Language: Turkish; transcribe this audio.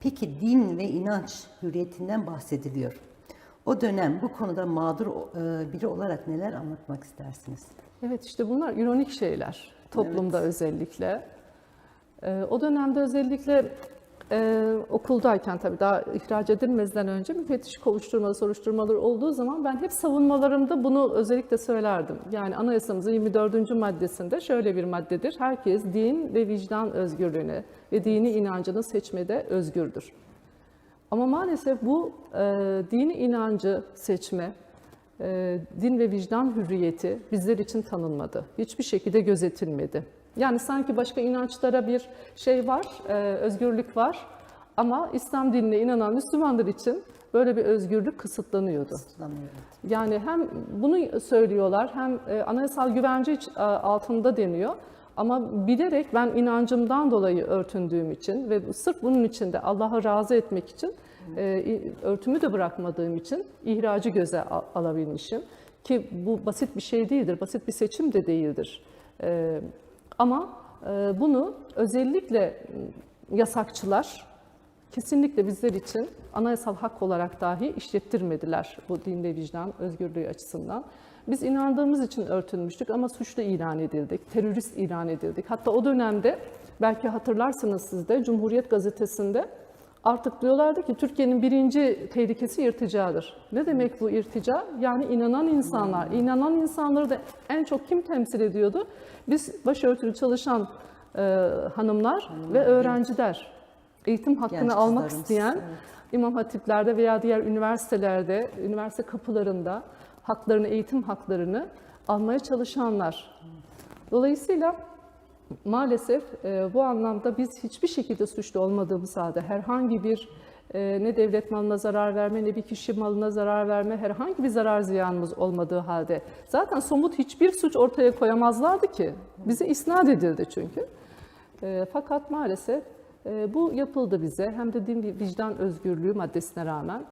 Peki din ve inanç hürriyetinden bahsediliyor. O dönem bu konuda mağdur e, biri olarak neler anlatmak istersiniz? Evet işte bunlar ironik şeyler toplumda özellikle. Ee, o dönemde özellikle e, okuldayken tabii daha ihraç edilmezden önce müfettiş kovuşturmaları, soruşturmaları olduğu zaman ben hep savunmalarımda bunu özellikle söylerdim. Yani anayasamızın 24. maddesinde şöyle bir maddedir. Herkes din ve vicdan özgürlüğünü ve dini inancını seçmede özgürdür. Ama maalesef bu e, dini inancı seçme, din ve vicdan hürriyeti bizler için tanınmadı. Hiçbir şekilde gözetilmedi. Yani sanki başka inançlara bir şey var, e, özgürlük var ama İslam dinine inanan Müslümanlar için böyle bir özgürlük kısıtlanıyordu. Kısıtlanıyor. Yani hem bunu söylüyorlar hem e, anayasal güvence e, altında deniyor. Ama bilerek ben inancımdan dolayı örtündüğüm için ve sırf bunun için de Allah'ı razı etmek için e, örtümü de bırakmadığım için ihracı göze al- alabilmişim. Ki bu basit bir şey değildir, basit bir seçim de değildir. E, ama e, bunu özellikle yasakçılar kesinlikle bizler için anayasal hak olarak dahi işlettirmediler bu din ve vicdan özgürlüğü açısından. Biz inandığımız için örtünmüştük ama suçlu ilan edildik, terörist ilan edildik. Hatta o dönemde belki hatırlarsınız siz de Cumhuriyet Gazetesi'nde artık diyorlardı ki Türkiye'nin birinci tehlikesi irticadır. Ne demek bu irtica? Yani inanan insanlar. İnanan insanları da en çok kim temsil ediyordu? Biz başörtülü çalışan e, hanımlar ve öğrenciler. Eğitim hakkını Genç almak isteyen evet. İmam hatiplerde veya diğer üniversitelerde, üniversite kapılarında haklarını, eğitim haklarını almaya çalışanlar. Dolayısıyla maalesef e, bu anlamda biz hiçbir şekilde suçlu olmadığımız halde herhangi bir e, ne devlet malına zarar verme ne bir kişi malına zarar verme herhangi bir zarar ziyanımız olmadığı halde zaten somut hiçbir suç ortaya koyamazlardı ki. Bize isnat edildi çünkü. E, fakat maalesef e, bu yapıldı bize hem de din vicdan özgürlüğü maddesine rağmen.